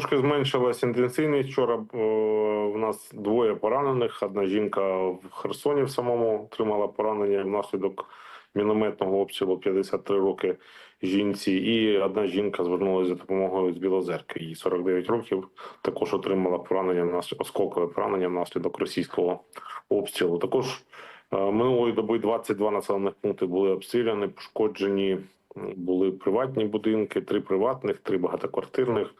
трошки зменшилась інтенсивність. Вчора е, в нас двоє поранених. Одна жінка в Херсоні в самому отримала поранення внаслідок мінометного обстрілу 53 роки жінці. І одна жінка звернулася за допомогою з Білозерки. Їй 49 років. Також отримала поранення осколкове поранення внаслідок російського обстрілу. Також е, минулої доби 22 населених пункти були обстріляні, пошкоджені. Були приватні будинки, три приватних, три багатоквартирних.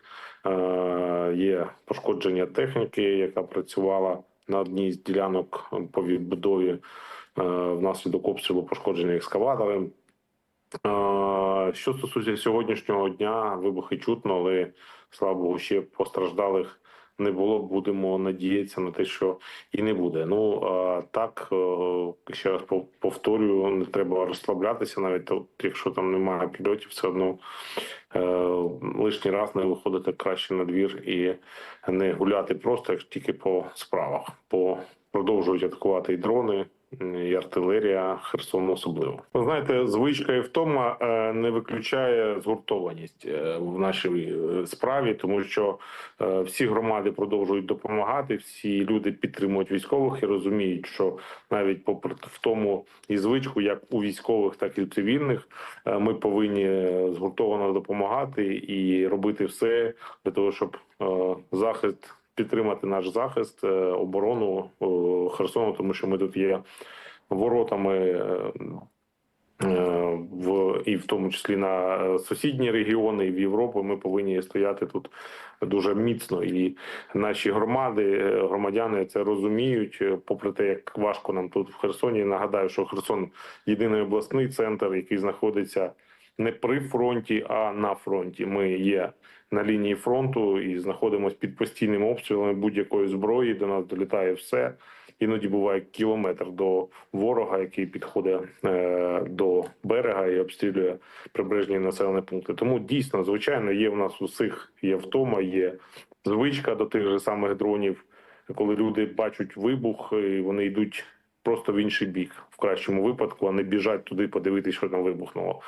Е, Є пошкодження техніки, яка працювала на одній з ділянок по відбудові е, внаслідок обстрілу пошкоджені екскаватори. Е, Що стосується сьогоднішнього дня, вибухи чутно, але слава Богу, ще постраждалих не було. Будемо надіятися на те, що і не буде. Ну так е, ще раз повторюю, не треба розслаблятися, навіть якщо там немає пільотів, все одно е, лишній раз не виходити краще на двір і не гуляти просто як тільки по справах. По продовжують атакувати і дрони. І артилерія Херсону особливо. Ви знаєте, звичка і втома е, не виключає згуртованість е, в нашій е, справі, тому що всі громади продовжують допомагати, всі люди підтримують військових і розуміють, що навіть попри втому і звичку, як у військових, так і у цивільних, ми повинні згуртовано допомагати і робити все для того, щоб захист підтримати наш захист, е, оборону е, Херсону, тому що ми тут є воротами. е, В і в тому числі на сусідні регіони і в Європу ми повинні стояти тут дуже міцно, і наші громади, громадяни це розуміють. Попри те, як важко нам тут в Херсоні. Нагадаю, що Херсон єдиний обласний центр, який знаходиться не при фронті, а на фронті. Ми є на лінії фронту і знаходимося під постійним обстрілами будь-якої зброї. До нас долітає все. Іноді буває кілометр до ворога, який підходить е, до берега і обстрілює прибережні населені пункти. Тому дійсно, звичайно, є в нас усіх є втома, є звичка до тих же самих дронів, коли люди бачать вибух, і вони йдуть просто в інший бік, в кращому випадку, а не біжать туди подивитися, що там вибухнуло.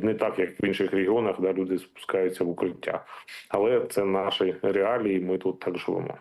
Не так, як в інших регіонах, де люди спускаються в укриття. Але це наші реалії. Ми тут так живемо.